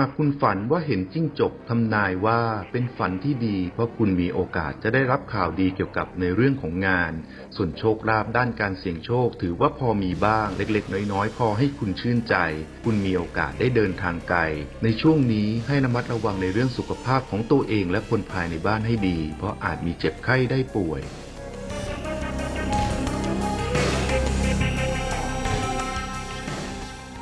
ากคุณฝันว่าเห็นจิ้งจกทำนายว่าเป็นฝันที่ดี เพราะคุณมีโอกาสจะได้รับข่าวดีเกี่ยวกับในเรื่องของงาน ส่วนโชคลาภด้านการเสี่ยงโชค ถือว่าพอมีบ้างเล็กๆ น้อยๆ พอให้คุณชื่นใจ คุณมีโอกาสได้เดินทางไกล ในช่วงนี้ให้ระมัดระวังในเรื่องสุขภาพของตัวเองและคนภายในบ้านให้ดี เพราะอาจมีเจ็บไข้ได้ป่วย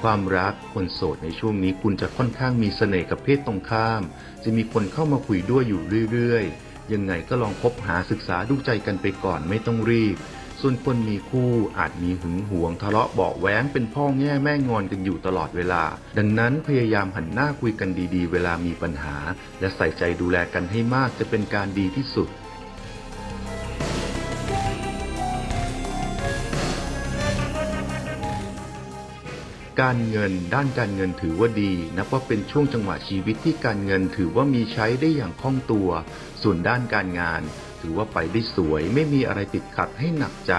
ความรัก คนโสดในช่วงนี้คุณจะค่อนข้างมีเสน่ห์กับเพศตรงข้าม จะมีคนเข้ามาคุยด้วยอยู่เรื่อยๆ ยังไงก็ลองคบหาศึกษาดูใจกันไปก่อนไม่ต้องรีบ ส่วนคนมีคู่อาจมีหึงหวงทะเลาะเบาะแว้งเป็นพ่อแง่แม่งอนกันอยู่ตลอดเวลา ดังนั้นพยายามหันหน้าคุยกันดีๆ เวลามีปัญหา และใส่ใจดูแลกันให้มากจะเป็นการดีที่สุด การเงิน ด้านการเงินถือว่าดี นับว่าเป็นช่วงจังหวะชีวิตที่การเงินถือว่ามีใช้ได้อย่างคล่องตัว ส่วนด้านการงาน ถือว่าไปได้สวยไม่มีอะไรติดขัดให้หนักใจ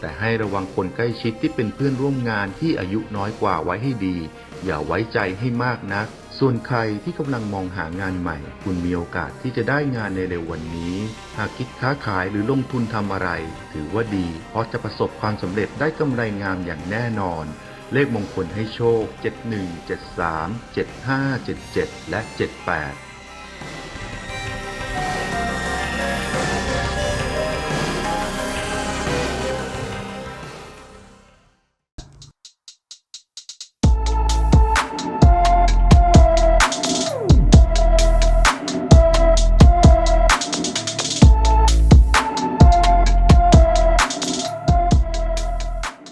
แต่ให้ระวังคนใกล้ชิดที่เป็นเพื่อนร่วมงานที่อายุน้อยกว่าไว้ให้ดี อย่าไว้ใจให้มากนัก ส่วนใครที่กำลังมองหางานใหม่ คุณมีโอกาสที่จะได้งานในเร็ววันนี้ หากคิดค้าขายหรือลงทุนทำอะไร ถือว่าดี เพราะจะประสบความสำเร็จได้กำไรงามอย่างแน่นอน เลขมงคลให้โชค 71 73 75 77 และ 78